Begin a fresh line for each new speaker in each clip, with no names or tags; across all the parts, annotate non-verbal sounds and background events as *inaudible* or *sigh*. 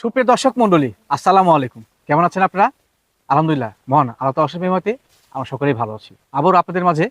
সুপ্রিয় দর্শক মন্ডলী আসসালামু আলাইকুম। কেমন আছেন আপনারা? আলহামদুলিল্লাহ, মহান। আল্লাহ অসীম মেহমতে আমরা সকলেই ভালো আছি। আবারও আপনাদের মাঝে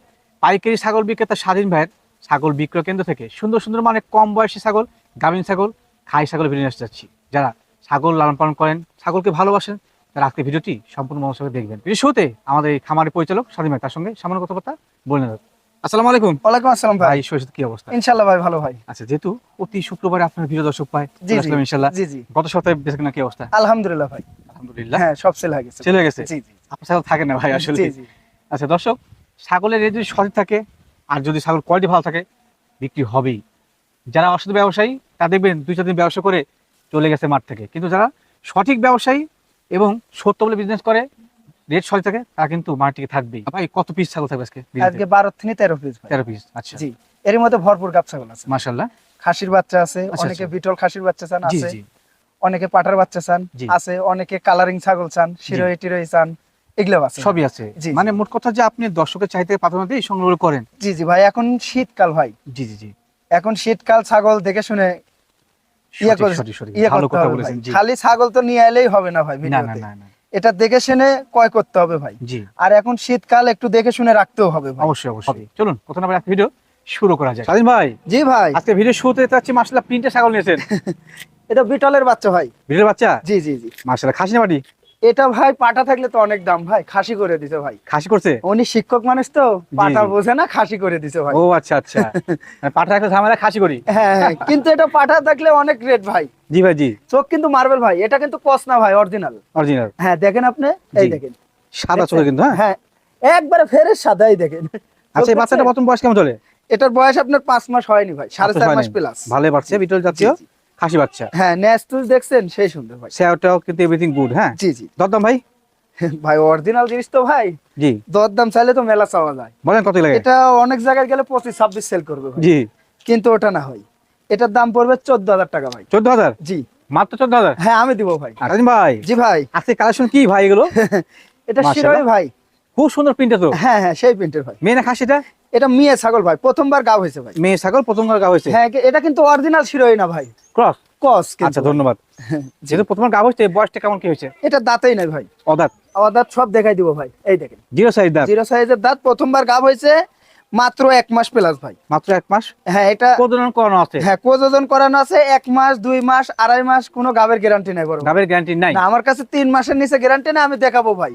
পাইকারি ছাগল বিক্রেতা স্বাধীন ভাইয়ের ছাগল বিক্রয় কেন্দ্র থেকে সুন্দর সুন্দর মানে কম বয়সী ছাগল গাভিন ছাগল, খাই ছাগল ভিডিও আসতে যাচ্ছি। যারা ছাগল লালন পালন করেন, ছাগলকে ভালোবাসেন, তারা আজকে ভিডিওটি সম্পূর্ণ মনোযোগে দেখবেন। শুরুতে আমাদের এই খামারের পরিচালক স্বাধীন ভাই, তার সঙ্গে সামান্য কথাবার্তা বলে নেব। আসসালামু আলাইকুম।
ওয়ালাইকুম আসসালাম ভাই।
কি অবস্থা?
ইনশাল্লাহ ভাই ভালো ভাই।
আচ্ছা যেহেতু প্রতি শুক্রবারে আপনার ভিডিও দর্শক পায়
জি জি।
ইনশাল্লাহ
জি জি।
গত সপ্তাহে কি অবস্থা?
আলহামদুলিল্লাহ ভাই।
আলহামদুলিল্লাহ।
হ্যাঁ সব সেল হয়ে গেছে।
চলে গেছে?
জি জি
আপনার ছাগল থাকে না ভাই আসলে?
জি। জি
আচ্ছা দর্শক ছাগলের যদি সঠিক থাকে আর যদি ছাগল কোয়ালিটি ভালো থাকে বিক্রি হবেই। যারা অসাধু ব্যবসায়ী তা দেখবেন দুই চার দিন ব্যবসা করে চলে গেছে মাঠ থেকে। কিন্তু যারা সঠিক ব্যবসায়ী এবং সত্য বলে বিজনেস করে রেট সঠিক থাকে তারা কিন্তু মাঠটিকে থাকবেই। ভাই কত পিস ছাগল থাকবে আজকে?
আজকে বারো থেকে তেরো পিস ভাই।
তেরো পিস আচ্ছা।
জি এর মধ্যে ভরপুর গাপ ছাগল আছে।
মাশাল্লাহ
খাসির বাচ্চা আছে
আচ্ছা,
অনেকে
আচ্ছা।
বিটল খাসির বাচ্চা চান আছে অনেকে পাটার বাচ্চা চান আছে অনেকে কালারিং ছাগল চান শিরোই টিরোই চান এগুলো আছে।
সবই আছে। মানে মোট কথা যে আপনি দর্শকের চাহিদা প্রাধান্য দিয়ে সংগ্রহ করেন।
জি জি ভাই এখন শীতকাল ভাই।
জি জি জি।
এখন শীতকাল ছাগল দেখে শুনে ইয়ে। ইয়ে করতে
কথা
হবে
বলেছেন জি।
খালি ছাগল তো নিয়ে এলেই হবে না ভাই
না না না।
এটা দেখে শুনে ক্রয় করতে হবে ভাই।
জি।
আর এখন শীতকাল একটু দেখে শুনে রাখতেও হবে
অবশ্যই অবশ্যই। চলুন প্রথমে আমরা ভিডিও শুরু করা যায় স্বাধীন ভাই।
জি ভাই।
আজকে ভিডিও শুরুতে দেখতে পাচ্ছি মাসাল্লাহ প্রিন্টে ছাগল নিয়েছেন। *laughs*
এটা বিটলের বাচ্চা ভাই।
বিটলের বাচ্চা?
জি জি জি।
মাসলা খাসি না বাড়ি?
এটা ভাই পাটা থাকলে তো অনেক দাম ভাই খাসি করে দিছে ভাই।
খাসি করছে?
উনি শিক্ষক মানুষ তো পাটা বোঝে না খাসি করে দিছে ভাই।
ও আচ্ছা আচ্ছা। *laughs* মানে পাঠা একটা ঝামেলা খাসি করি।
হ্যাঁ হ্যাঁ, কিন্তু এটা পাটা থাকলে অনেক রেট ভাই।
জি ভাই জি।
চোখ কিন্তু মার্বেল ভাই এটা কিন্তু কস না ভাই অরিজিনাল
অরিজিনাল
হ্যাঁ দেখেন আপনি এই দেখেন।
সাদা চলে কিন্তু হ্যাঁ?
হ্যাঁ একবারে ফেরের সাদাই দেখেন।
আচ্ছা এই
চোখ
বাচ্চাটা প্রথম বয়স কেমন চলে?
এটার বয়স আপনার পাঁচ মাস হয়নি ভাই সাড়ে চার মাস প্লাস
ভালো বাড়ছে বিটল জাতীয়। খাসি বাচ্চা।
হ্যাঁ ন্যাস্তুস দেখছেন সেই সুন্দর ভাই।
সেটাও কিন্তু এভরিথিং গুড হ্যাঁ?
জি জি।
দরদাম ভাই?
ভাই অরিজিনাল জিনিস তো ভাই।
জি।
দর দাম চাইলে তো মেলা চাওয়া যায়।
বলেন কত লাগে?
এটা অনেক জায়গায় গেলে পঁচিশ ছাব্বিশ সেল করবে ভাই।
জি।
কিন্তু ওটা না হয়। এটার দাম পড়বে চোদ্দ হাজার টাকা ভাই।
চোদ্দ হাজার
জি।
মাত্র চোদ্দ হাজার
হ্যাঁ আমি দিব ভাই।
স্বাধীন ভাই।
জি ভাই।
আজকে কালেকশন কি ভাই এগুলো? *laughs*
এটা শিরোই ভাই।
খুব সুন্দর প্রিন্টে তো।
হ্যাঁ হ্যাঁ সেই প্রিন্টের ভাই।
মেয়ে না খাসিটা?
এটা মেয়ে ছাগল ভাই প্রথমবার গাব হয়েছে ভাই।
মেয়ে ছাগল প্রথম গা হয়েছে?
হ্যাঁ এটা কিন্তু অরিজিনাল শিরোই না ভাই।
ক্রস?
কস
আচ্ছা ধন্যবাদ। *laughs* যেহেতু প্রথমবার গা হয়েছে বয়সটা কেমন কি হয়েছে?
এটা দাঁতেই নাই ভাই।
অদাত?
আমার দাঁত সব দেখাই দিব ভাই। এই দেখেন।
জিরো সাইজ দাঁত?
জিরো সাইজের দাঁত প্রথমবার গাব হয়েছে মাত্র এক মাস প্লাস ভাই।
মাত্র এক মাস?
হ্যাঁ এটা
প্রজনন করানো আছে?
হ্যাঁ প্রযোজন করানো আছে এক মাস দুই মাস আড়াই মাস কোনো গাবের গ্যারান্টি নাই বড়
গাবের গ্যারান্টি নাই?
না আমার কাছে তিন মাসের নিচে গ্যারান্টি না আমি দেখাবো ভাই।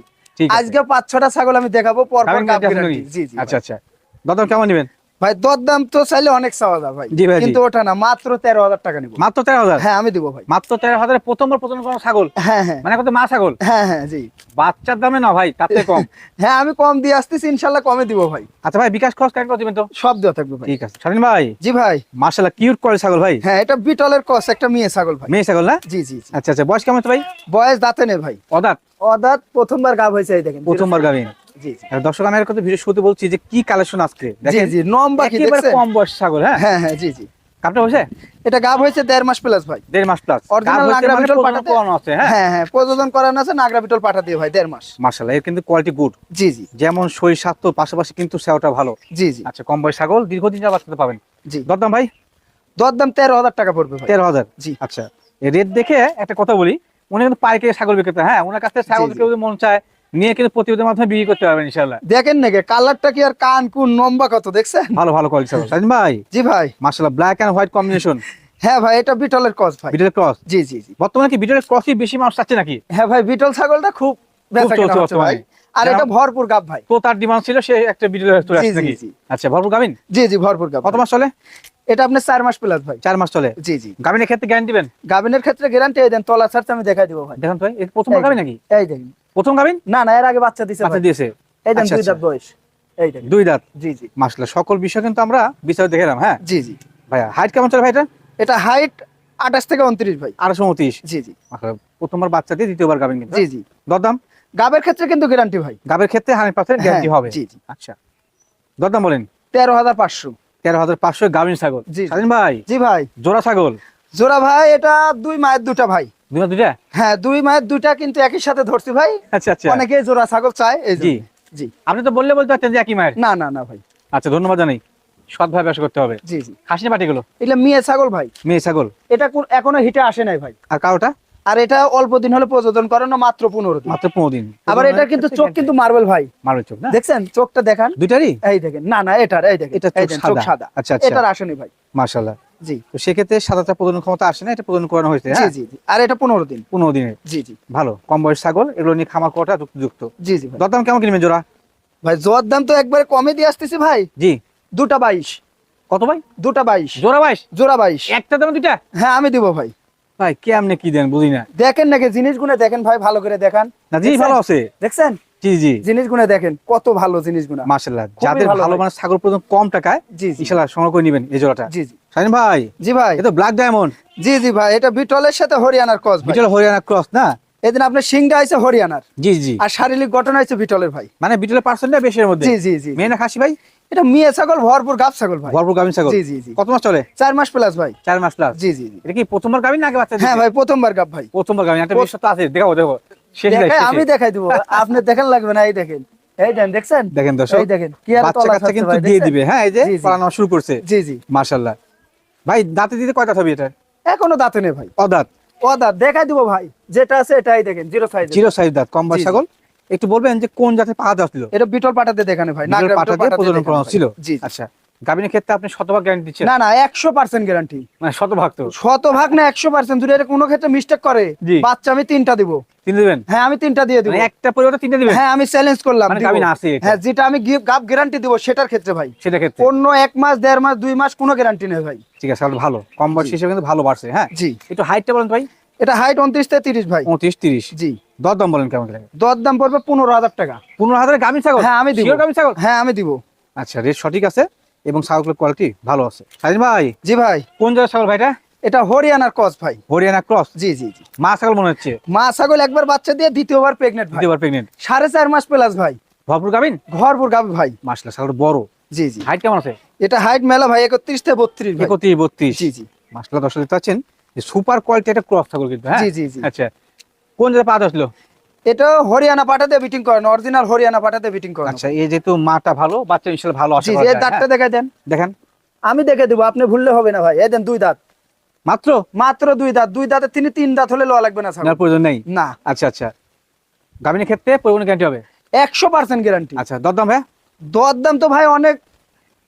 আজকে পাঁচ ছটা ছাগল আমি দেখাবো পর পর গাব গ্যারান্টি জি জি
আচ্ছা আচ্ছা। দরদাম কেমন নেবেন?
ভাই দর দাম তো চাইলে অনেক চাওয়া যায় ভাই।
জি ভাই,
কিন্তু ওটা না মাত্র তেরো হাজার টাকা নিবো।
মাত্র তেরো হাজার?
হ্যাঁ আমি দিব ভাই।
মাত্র তেরো হাজারে প্রথমবার প্রজনন করানো ছাগল?
হ্যাঁ হ্যাঁ।
মানে কত মা ছাগল?
হ্যাঁ হ্যাঁ জি।
বাচ্চার দামে না ভাই তাতে কম। *laughs*
হ্যাঁ আমি কম দিয়ে আসতেছি ইনশাল্লাহ কমে দিব ভাই।
আচ্ছা ভাই বিকাশ খরচ কেন দিবেন তো?
সব দেওয়া থাকবে ভাই।
ঠিক আছে। স্বাধীন ভাই।
জি ভাই।
মার্শাল্লাহ কিউট করে ছাগল ভাই।
হ্যাঁ এটা বিটলের কস একটা মেয়ে ছাগল ভাই।
মেয়ে ছাগল না?
জি জি।
আচ্ছা আচ্ছা বয়স কেমন হচ্ছে ভাই?
বয়স দাঁতে নেই ভাই।
অদাত?
অদাত প্রথমবার গাব হয়েছে এই দেখেন।
প্রথমবার গাবিন
জি জি।
দর্শক আমি কথা ভিডিও শুরুতে বলছি যে কি কালেকশন আজকে?
জি জি নম্বা কি দেখছেন?
কম বয়স ছাগল হ্যাঁ?
হ্যাঁ হ্যাঁ জি জি।
কাপটা হয়েছে
এটা গাব হয়েছে দেড় মাস প্লাস ভাই।
দেড় মাস প্লাস
Original নাগরা বিটল পাঠাতে?
আছে হ্যাঁ?
প্রযোজন করানো আছে নাগরা বিটল পাঠা দিয়ে ভাই দেড় মাস।
মার্শাল্লাহ এর কিন্তু কোয়ালিটি গুড
জি জি।
যেমন শরীর স্বাস্থ্য পাশাপাশি কিন্তু সেওটা ভালো।
জি জি।
আচ্ছা কম বয়স ছাগল দীর্ঘদিন বাচ্চাতে পাবেন?
জি।
দরদাম ভাই?
দরদাম তেরো হাজার টাকা পড়বে ভাই।
তেরো হাজার?
জি।
আচ্ছা রেট দেখে একটা কথা বলি উনি কিন্তু পাইকারি ছাগল বিক্রেতা হ্যাঁ? ওনার কাছ থেকে ছাগল। কেউ মন চায় নিয়ে কিন্তু প্রতিবেদনের মাধ্যমে বিক্রি করতে পারবেন ইনশাল্লাহ
দেখেন নাকি কালারটা কি আর কান কত দেখছেন?
ভালো ভালো কোয়ালিটি ছাগল। ভাই?
জি ভাই।
মার্শাল্লাহ ব্ল্যাক অ্যান্ড হোয়াইট কম্বিনেশন
হ্যাঁ ভাই এটা বিটলের কস ভাই।
বিটের ক্রস?
জি জি জি।
বর্তমানে কি বিটের ক্রসই বেশি মানুষ চাচ্ছে নাকি?
হ্যাঁ ভাই বিটল ছাগলটা খুব বেচা কেনা হচ্ছে ভাই। আর এটা ভরপুর গাব ভাই।
তো তার ডিমান্ড ছিল সে একটা চলে আসছে নাকি? আচ্ছা ভরপুর গাবিন?
জি জি ভরপুর গাব
কত মাস চলে?
এটা আপনার চার মাস প্লাস ভাই।
চার মাস চলে?
জি জি।
গাবিনের ক্ষেত্রে গ্যারান্টি দিবেন?
গাবিনের ক্ষেত্রে গ্যারান্টি দেন তলা ছাড়তে আমি দেখাই দিব ভাই।
দেখুন প্রথমবার গাবিন নাকি?
এই দেখেন।
প্রথম গাবিন
না না এর আগে বাচ্চা
আচ্ছা
ভাই
দিয়েছে।
এই দেন
আচ্ছা,
দুই
আচ্ছা।
দাঁত বয়স। এই দেখেন।
দুই দাঁত?
জি জি।
মাসলা সকল বিষয় কিন্তু আমরা বিস্তারিত দেখলাম হ্যাঁ?
জি জি।
ভাইয়া হাইট কেমন চলে ভাইটা?
এটা হাইট আঠাশ থেকে উনত্রিশ ভাই।
আড়াইশো উনত্রিশ?
জি জি।
প্রথমবার বাচ্চা দিয়ে দ্বিতীয়বার গাবিন কিন্তু
জি জি।
দরদাম?
গাবের ক্ষেত্রে কিন্তু গ্যারান্টি ভাই।
গাবের ক্ষেত্রে হান্ড্রেড পার্সেন্ট গ্যারান্টি
হ্যাঁ,
হবে।
জি জি।
আচ্ছা। দরদাম বলেন?
তেরো হাজার পাঁচশো।
তেরো হাজার পাঁচশো গাবিন ছাগল।
জি।
স্বাধীন ভাই?
জি ভাই।
জোড়া ছাগল?
জোড়া ভাই এটা দুই মায়ের দুটা ভাই।
দুটা দুটা
হ্যাঁ দুই মায়ের দুটা কিন্তু একই সাথে ধরছি ভাই।
আচ্ছা আচ্ছা।
অনেকে জোড়া ছাগল চায় এই
জি।
জি।
আপনি তো বললে বলতে পারতেন যে একই মায়ের।
না না না ভাই।
আচ্ছা ধন্যবাদ জানাই। সৎভাবে ব্যবসা করতে হবে।
জি জি।
খাসি পাটিগুলো
এটা মেয়ে ছাগল ভাই।
মেয়ে ছাগল।
এটা এখনও হিটে আসে নাই ভাই।
আর কারোটা?
আর এটা অল্প দিন হলে প্রযোজন করানো মাত্র পনেরো দিন।
মাত্র পনেরো দিন।
আবার এটা কিন্তু চোখ কিন্তু মার্বেল ভাই।
মারবে চোখ
দেখছেন? চোখটা দেখান।
দুইটারই?
এই দেখেন। না না এটার এই দেখেন।
এটা চোখ সাদা।
সাদা।
আচ্ছা আচ্ছা।
এটার আসেনি ভাই।
মাশাআল্লাহ।
জি।
তো সেক্ষেত্রে সাদাটা প্রজনন ক্ষমতা আসে না এটা প্রজনন করানো হয়েছে
জি
হ্যাঁ?
জি জি। আর এটা পনেরো দিন।
পনেরো দিনের
জি জি।
ভালো কম বয়স ছাগল এগুলো নিয়ে খামার করাটা যুক্ত
জি জি
দরদাম কেমন কিনবেন জোড়া?
ভাই জোয়ার দাম তো একবারে কমে দিয়ে আসতেছি ভাই।
জি।
দুটা বাইশ।
কত ভাই?
দুটা বাইশ।
জোড়া বাইশ?
জোড়া বাইশ।
একটা দামে দুইটা?
হ্যাঁ আমি দিব ভাই।
ভাই কেমনে কি দেন বুঝি না।
দেখেন নাকি জিনিসগুলো দেখেন ভাই ভালো করে দেখান।
না জি ভালো আছে।
দেখছেন?
জি জি।
জিনিসগুলো দেখেন কত ভালো জিনিসগুলো
মাশাআল্লাহ। যাদের
ভালো
মানে প্রজনন কম টাকায়
জি জি।
ইনশাআল্লাহ সংগ্রহ করে নেবেন এই জোড়াটা।
জি জি।
শাহিন ভাই
জি ভাই।
এ তো ব্ল্যাক ডায়মন্ড
জি জি ভাই এটা বিটলের সাথে হরিয়ানার ভাই।
বিটল হরিয়ানা ক্রস না?
এদিন আপনার সিংটা আছে হরিয়ানার
জি জি।
আর শারীরিক আছে বিটলের ভাই।
মানে বিটলের পার্সেন্টটা বেশি এর মধ্যে?
জি জি জি
মেয়ে না খাসি ভাই?
এটা মেয়ে ছাগল ভরপুর গাব ছাগল ভাই।
ভরপুর ছাগল।
জি জি জি।
কত মাস চলে?
চার মাস প্লাস ভাই।
চার মাস প্লাস
জি জি
এটা কি প্রথমবার গাভিন না আগে বাচ্চা
হ্যাঁ ভাই প্রথমবার গাব ভাই।
প্রথমবার একটা আছে দেখো
আমি দেখাই দিব। আপনি দেখেন লাগবে না এই দেখেন। এই দেন
দেখেন দর্শক
এই দেখেন কি আর
বাচ্চা কাচ্চা কিন্তু
ভাই,
দিয়ে দিবে। হ্যাঁ এই যে
জি, জি।
পালানো শুরু করছে।
জি জি।
মাশাআল্লাহ। ভাই দাঁতে দিতে কয়টা হবে এটা
এখনও দাঁতে নেই ভাই।
অদাঁত।
দেখাই দিব ভাই যেটা আছে এটাই দেখেন জিরো সাইজ
জিরো সাইজ দাঁত কম বয়স। ছাগল। একটু বলবেন যে কোন জাতের পাহাড় আসছিল
এটা বিটল পাটাতে দেখানে ভাই নাগরা
পাঠা
বিটল
দিয়ে
পাটাতে
প্রজনন
দেখানো ভাই।
ছিল? আচ্ছা। গাভিনের ক্ষেত্রে আপনি শতভাগ গ্যারান্টি দিচ্ছেন?
না না একশো পার্সেন্ট গ্যারান্টি
মানে শতভাগ তো।
শতভাগ না একশো পার্সেন্ট যদি এটা কোনো ক্ষেত্রে মিস্টেক করে বাচ্চা আমি তিনটা দিব।
তিন দিবেন?
হ্যাঁ আমি তিনটা দিয়ে দিব।
মানে একটা পরিবর্তে তিনটা দিবেন?
হ্যাঁ আমি চ্যালেঞ্জ করলাম
মানে
দিব।
আছে।
হ্যাঁ যেটা আমি গাপ গ্যারান্টি দিব সেটার ক্ষেত্রে ভাই।
সেটা ক্ষেত্রে।
অন্য এক মাস দেড় মাস দুই মাস কোনো গ্যারান্টি নেই ভাই।
ঠিক আছে তাহলে ভালো। কম বয়স হিসেবে কিন্তু ভালো বাড়ছে হ্যাঁ?
জি।
একটু হাইটটা বলেন ভাই।
এটা হাইট উনত্রিশ থেকে তিরিশ ভাই।
পঁয়ত্রিশ তিরিশ।
জি।
দর দাম বলেন কেমন লাগে?
দর দাম পড়বে পনেরো হাজার টাকা।
পনেরো হাজারের গাভিন ছাগল?
হ্যাঁ আমি দিব।
গাভিন ছাগল?
হ্যাঁ আমি দিব।
আচ্ছা রেট সঠিক আছে? এবং ছাগলের কোয়ালিটি ভালো আছে। ভাই?
জি ভাই।
কোন জায়গায় ছাগল ভাইটা?
এটা হরিয়ানার কস ভাই।
হরিয়ানা ক্রস?
জি জি জি।
মা ছাগল মনে হচ্ছে?
মা ছাগল একবার বাচ্চা দিয়ে দ্বিতীয়বার প্রেগনেন্ট
দ্বিতীয়বার প্রেগনেন্ট
সাড়ে চার মাস প্লাস ভাই।
ভরপুর গাভিন?
ঘরপুর গাবি ভাই।
মাসলা ছাগল বড়।
জি জি।
হাইট কেমন আছে?
এটা হাইট মেলা ভাই একত্রিশ থেকে বত্রিশ
একত্রিশ বত্রিশ।
জি জি।
মাসলা দশ দেখতে পাচ্ছেন সুপার কোয়ালিটি একটা ক্রস ছাগল কিন্তু হ্যাঁ?
জি, জি, জি।
আচ্ছা। কোন জায়গায় পা আসলো
এটা হরিয়ানা পাটাতে বিটিং করেন অরিজিনাল হরিয়ানা পাটাতে বিটিং করেন।
আচ্ছা এই যেহেতু মাটা ভালো বাচ্চা ভালো
জি এই দাঁতটা
হ্যাঁ?
দেন।
দেখেন।
আমি দেখে দেবো আপনি ভুললে হবে না ভাই। এই দেন দুই দাঁত।
মাত্র?
মাত্র দুই দাঁত। দুই দাঁতে তিনি তিন দাঁত হলে লওয়া লাগবে না।
নেওয়ার প্রয়োজন নেই?
না।
আচ্ছা আচ্ছা। গাভিনের ক্ষেত্রে পরিবহন গ্যারান্টি হবে?
একশো পার্সেন্ট গ্যারান্টি
আচ্ছা দরদাম ভাই?
দরদাম তো ভাই অনেক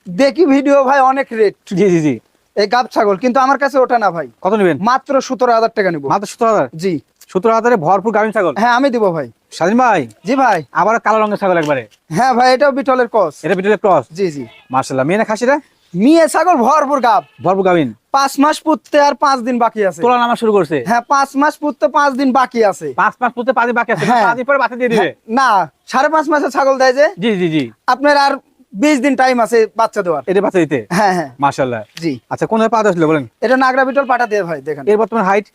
দেখি ভিডিও ভাই অনেক রেট
জি জি জি।
এই গাব ছাগল কিন্তু আমার কাছে ওটা না ভাই।
কত নেবেন?
মাত্র সতেরো হাজার টাকা নিবো।
মাত্র সতেরো হাজার?
জি।
সতেরো হাজারে ভরপুর গাভিন ছাগল?
হ্যাঁ আমি দিব ভাই।
স্বাধীন ভাই?
জি ভাই।
আবার কালো রঙের ছাগল একবারে।
হ্যাঁ ভাই এটাও বিটলের কস
এটা বিটলের ক্রস?
জি জি।
মার্শাল্লাহ মেয়ে না খাসিরা
মিয়ে ছাগল ভরপুর গাব।
ভরপুর গাভিন?
পাঁচ মাস পুততে আর পাঁচ দিন বাকি আছে।
তোলা নামা শুরু করছে?
হ্যাঁ পাঁচ মাস পুততে পাঁচ দিন বাকি আছে।
পাঁচ মাস পুততে পাঁচ দিন বাকি আছে
হ্যাঁ।
পাঁচ দিন পরে বাচ্চা দিয়ে দিবে?
না সাড়ে পাঁচ মাসে ছাগল দেয় যে।
জি জি জি।
আপনার আর বিশ দিন টাইম আছে বাচ্চা দেওয়ার।
এটা বাচ্চা দিতে?
হ্যাঁ হ্যাঁ।
মার্শাল্লাহ
জি।
আচ্ছা কোন পা আসলো বলেন?
এটা নাগরা বিটল পাঠা দিয়ে ভাই দেখেন।
এর বর্তমান হাইট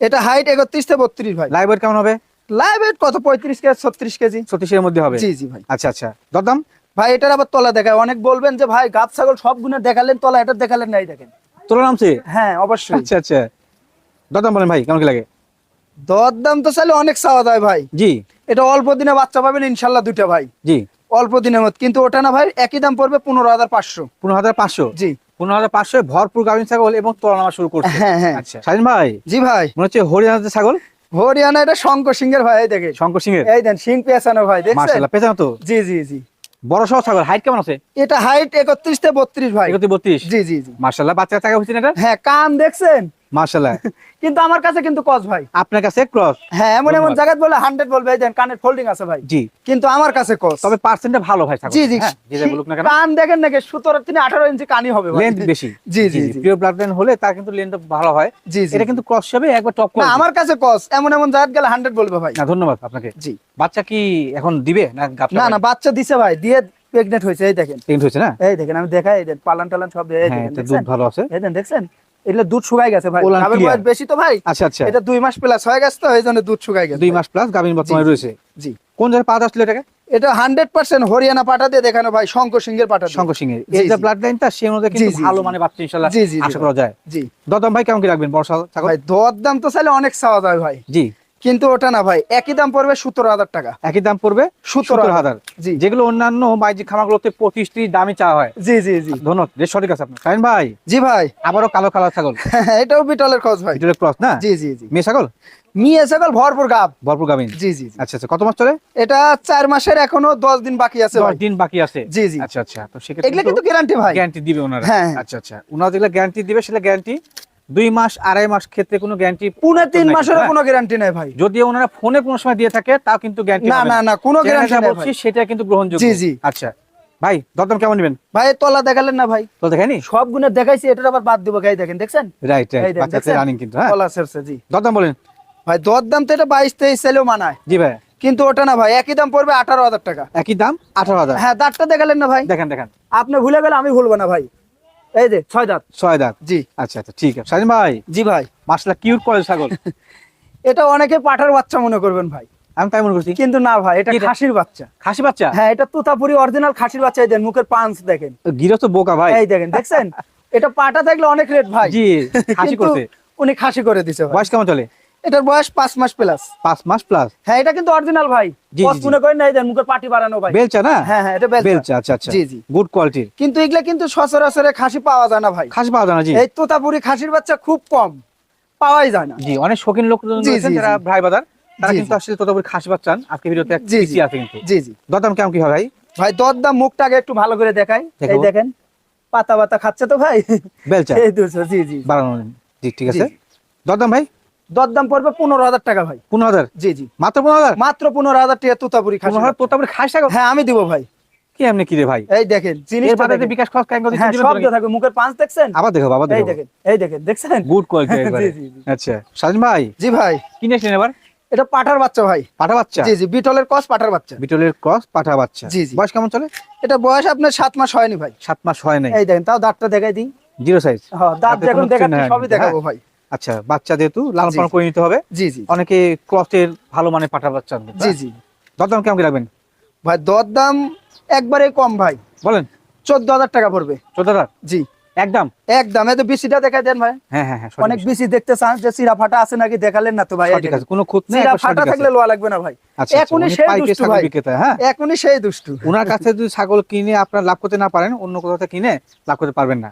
এটা হাইট একত্রিশ থেকে বত্রিশ ভাই।
লাইভ কেমন হবে?
লাইভ কত? পঁয়ত্রিশ কেজি ছত্রিশ কেজি।
ছত্রিশের মধ্যে হবে?
জি জি ভাই।
আচ্ছা আচ্ছা। দরদাম?
ভাই এটার আবার তলা দেখায়। অনেক বলবেন যে ভাই গাছ ছাগল সব গুণে দেখালেন তলা এটা দেখালেন নাই দেখেন।
তোলা নামছে
হ্যাঁ অবশ্যই।
আচ্ছা আচ্ছা। দরদাম বলেন ভাই কেমন কি লাগে?
দরদাম তো চাইলে অনেক চাওয়া যায় ভাই।
জি।
এটা অল্প দিনে বাচ্চা পাবেন ইনশাল্লাহ দুইটা ভাই।
জি।
অল্প দিনের মধ্যে। কিন্তু ওটা না ভাই একই দাম পড়বে পনেরো হাজার পাঁচশো।
পনেরো হাজার পাঁচশো?
জি।
পনেরো হাজার পাঁচশো ভরপুর গাভিন ছাগল এবং তোলা শুরু করছে।
হ্যাঁ হ্যাঁ।
আচ্ছা। স্বাধীন ভাই?
জি ভাই।
মনে হচ্ছে হরিয়ানাতে ছাগল?
হরিয়ানা এটা শঙ্কর সিংহের ভাই এই দেখে
শঙ্কর সিং এর
এই দেন সিং পেঁচানো ভাই দেখছেন?
পেছানো তো?
জি জি জি।
বড় সহ ছাগল হাইট কেমন আছে?
এটা হাইট একত্রিশ থেকে বত্রিশ ভাই।
একত্রিশ বত্রিশ?
জি জি জি।
মার্শাল্লাহ বাচ্চা টাকা হচ্ছে না এটা?
হ্যাঁ কান দেখছেন? *laughs* কিন্তু আমার কাছে কিন্তু কস ভাই।
আপনার কাছে ক্রস
হ্যাঁ এমন এমন বলে হান্ড্রেড বলবে দেন কানের ফোল্ডিং আছে ভাই।
জি।
কিন্তু আমার কাছে কস
তবে পার্সেন্টটা ভালো ভাই
জি জি।
হ্যাঁ, যে বলুক না কান।
দেখেন নাকি সতেরো তিনি আঠারো ইঞ্চি কানি হবে ভাই।
লেন্থ বেশি। *laughs*
জি জি জি
ব্লাড লাইন হলে তার কিন্তু লেন্থ ভালো হয়।
জি জি।
এটা কিন্তু ক্রস হবে একবার টপ
না আমার কাছে কস এমন এমন জায়গায় গেলে হান্ড্রেড বলবে ভাই।
না ধন্যবাদ আপনাকে।
জি।
বাচ্চা কি এখন দিবে না
না না বাচ্চা দিছে ভাই দিয়ে প্রেগনেন্ট হয়েছে এই দেখেন।
প্রেগনেন্ট হয়েছে না?
এই দেখেন আমি দেখাই এই পালান টালান সব এই
হ্যাঁ
দেখেন
দুধ ভালো আছে।
এই দেন দেখছেন? এগুলো দুধ শুকাই গেছে ভাই। বয়স বেশি তো ভাই।
আচ্ছা আচ্ছা।
এটা দুই মাস প্লাস হয়ে গেছে তো এই জন্য দুধ শুকাই গেছে
দুই মাস প্লাস গাভীর বর্তমানে। রয়েছে।
জি।
কোন জায়গায় পাওয়া আসলে এটাকে?
এটা হান্ড্রেড পার্সেন্ট হরিয়ানা পাটা দিয়ে দেখানো ভাই শঙ্কর সিংহের পাটা দিয়ে।
শঙ্কর সিং এর এই যে
জি।
ব্লাড লাইনটা সেই অনুযায়ী কিন্তু ভালো মানে বাচ্চা ইনশাআল্লাহ আশা করা যায়।
জি।
দদম ভাই কেমন কি রাখবেন বর্ষা
ভাই দদম দাম তো চাইলে অনেক চাওয়া যায় ভাই।
জি।
কিন্তু ওটা না ভাই একই দাম পড়বে সতেরো হাজার টাকা।
একই দাম পড়বে
সতেরো
হাজার।
জি।
যেগুলো অন্যান্য বাইজি খামারগুলোতে পঁচিশ ত্রিশ দামই চাওয়া হয়।
জি জি জি।
ধন্যবাদ সঠিক আছে আপনার। ভাই।
জি ভাই।
আবারও কালো কালো ছাগল। *laughs*
এটাও বিটলের খোঁজ ভাই।
ভিতরে ক্রস না?
জি জি জি।
মেয়ে ছাগল?
মিয়ে ছাগল ভরপুর গাব।
ভরপুর গাভিন
জি জি।
আচ্ছা আচ্ছা কত মাস চলে?
এটা চার মাসের এখনও দশ দিন বাকি আছে
দশ দিন বাকি আছে?
জি জি।
আচ্ছা আচ্ছা তো সেক্ষেত্রে
এগুলা কিন্তু গ্যারান্টি ভাই।
গ্যারান্টি দিবে ওনারা।
হ্যাঁ।
আচ্ছা আচ্ছা। ওনারা যেগুলো গ্যারান্টি দিবে সেটা গ্যারান্টি দুই মাস আড়াই মাস ক্ষেত্রে কোনো গ্যারান্টি
পুনে তিন মাসের কোনো গ্যারান্টি নাই ভাই।
যদি ওনারা ফোনে কোনো সময় দিয়ে থাকে তাও কিন্তু গ্যারান্টি
না না না কোনো গ্যারান্টি
বলছি সেটা কিন্তু গ্রহণযোগ্য।
জি, জি।
আচ্ছা। ভাই দরদাম কেমন নেবেন?
ভাই তলা দেখালেন না ভাই।
তো দেখেনি
সব গুণে দেখাইছি এটার আবার বাদ দিব গাই দেখেন দেখছেন?
রাইট রাইট বাচ্চাদের রানিং কিন্তু হ্যাঁ।
তলা সেরছে জি।
দরদাম বলেন।
ভাই দর দাম তো এটা বাইশ তেইশ চাইলেও মানায়।
জি ভাই।
কিন্তু ওটা না ভাই একই দাম পড়বে আঠারো হাজার টাকা।
একই দাম আঠারো হাজার?
হ্যাঁ দাঁতটা দেখালেন না ভাই।
দেখেন দেখেন।
আপনি ভুলে গেলে আমি ভুলবো না ভাই। এই যে ছয় দাঁত।
ছয় দাঁত?
জি।
আচ্ছা আচ্ছা ঠিক আছে। সাজিন ভাই
জি ভাই।
মাসলা কিউট করে ছাগল। *laughs*
এটা অনেকে পাঠার বাচ্চা মনে করবেন ভাই।
আমি তাই মনে করছি।
কিন্তু না ভাই এটা খাসির বাচ্চা।
খাসি বাচ্চা?
হ্যাঁ এটা তোতাপুরি অরিজিনাল খাসির বাচ্চা এই দেন মুখের পাঞ্চ দেখেন।
গিরস্ত বোকা ভাই।
এই দেখেন দেখছেন? *laughs* এটা পাটা থাকলে অনেক রেট ভাই।
জি খাসি করছে।
উনি খাসি করে দিছে
বয়স কেমন চলে?
এটার বয়স পাঁচ মাস প্লাস
পাঁচ মাস প্লাস
হ্যাঁ এটা কিন্তু অরিজিনাল ভাই। মনে করেন না মুখের পাটি বাড়ানো ভাই।
বেলচা না?
হ্যাঁ হ্যাঁ এটা বেলচা।
আচ্ছা আচ্ছা।
জি, জি।
গুড কোয়ালিটির
কিন্তু এগুলা কিন্তু সচরাচরে খাসি পাওয়া যায় না ভাই।
খাসি পাওয়া যায় না জি।
এই তোতাপুরি খাসির বাচ্চা খুব কম পাওয়াই যায় না।
জি অনেক শৌখিন লোক
জি,
রয়েছেন
জি,
যারা ভাই বাজার তারা
জি,
কিন্তু আসলে ততপুরি খাসি বাচ্চান আজকে ভিডিওতে
জি, জি।
আছে কিন্তু।
জি জি।
দরদাম কেমন কি হয় ভাই?
ভাই দরদাম মুখটা আগে একটু ভালো করে দেখাই। এই দেখেন পাতা পাতা খাচ্ছে তো ভাই।
বেলচা।
এই দুশো জি জি।
বাড়ানো জি ঠিক আছে। দরদাম ভাই?
দরদাম পড়বে পনেরো হাজার টাকা ভাই।
পনেরো হাজার?
জি জি।
মাত্র পনেরো হাজার?
মাত্র পনেরো হাজার টাকা তুতাপুরি খাসি।
তোতাপুরি খাসি
হ্যাঁ আমি দিব ভাই।
কি এমনি কি রে ভাই?
এই দেখেন জিনিসটা
বিকাশ খরচ কেন
হ্যাঁ সব দিয়ে থাকবে। মুখের পাঁচ দেখছেন?
আবার দেখো আবার দেখো এই
দেখেন এই দেখেন দেখছেন?
গুড কোয়ালিটি *laughs* একবারে।
জি।
আচ্ছা সাজিন ভাই।
জি ভাই।
কিনে এসেছেন এবার?
এটা পাঠার বাচ্চা ভাই।
পাঠা বাচ্চা?
জি জি বিটলের কস পাঠার বাচ্চা।
বিটলের ক্রস পাঠা বাচ্চা।
জি, জি।
বয়স কেমন চলে?
এটা বয়স আপনার সাত মাস হয়নি ভাই।
সাত মাস হয় নাই।
এই দেখেন তাও দাঁতটা দেখাই দিই।
জিরো সাইজ
হ্যাঁ দাঁত যখন দেখাচ্ছি সবই দেখাবো
হ্যাঁ।
ভাই।
আচ্ছা বাচ্চা যেহেতু লালন পালন করে নিতে হবে
জি জি
অনেকে ক্রসের ভালো মানে পাঠা বাচ্চা
জি? জি।
দরদাম কেমন রাখবেন?
ভাই দর দাম একবারে কম ভাই।
বলেন।
চোদ্দ হাজার টাকা পড়বে।
চোদ্দ হাজার?
জি।
একদম?
একদম। এত বিসিটা দেখাই দেন ভাই।
হ্যাঁ হ্যাঁ হ্যাঁ
অনেক বিসি দেখতে চান যে চিরা ফাটা আছে নাকি দেখালেন না তো ভাই? ঠিক
আছে। কোনো খুঁত নেই
ফাটা থাকলে লোয়া লাগবে না ভাই।
আচ্ছা আচ্ছা,
এখনই সেই দুষ্টু ভাই।
বিক্রেতা হ্যাঁ?
এখনই সেই দুষ্টু।
ওনার কাছে যদি ছাগল কিনে আপনার লাভ করতে না পারেন অন্য কোথাও থেকে কিনে লাভ করতে পারবেন না।